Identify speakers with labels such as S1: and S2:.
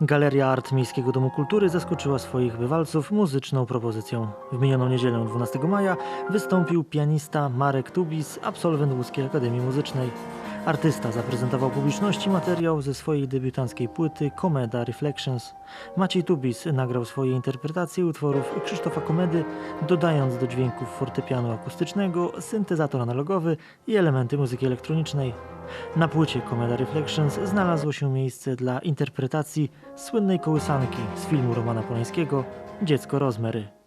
S1: Galeria Art Miejskiego Domu Kultury zaskoczyła swoich bywalców muzyczną propozycją. W minioną niedzielę 12 maja wystąpił pianista Marek Tubis, absolwent Łódzkiej Akademii Muzycznej. Artysta zaprezentował publiczności materiał ze swojej debiutanckiej płyty Komeda Reflections. Maciej Tubis nagrał swoje interpretacje utworów Krzysztofa Komedy, dodając do dźwięków fortepianu akustycznego, syntezator analogowy i elementy muzyki elektronicznej. Na płycie Komeda Reflections znalazło się miejsce dla interpretacji słynnej kołysanki z filmu Romana Polańskiego Dziecko Rozmery.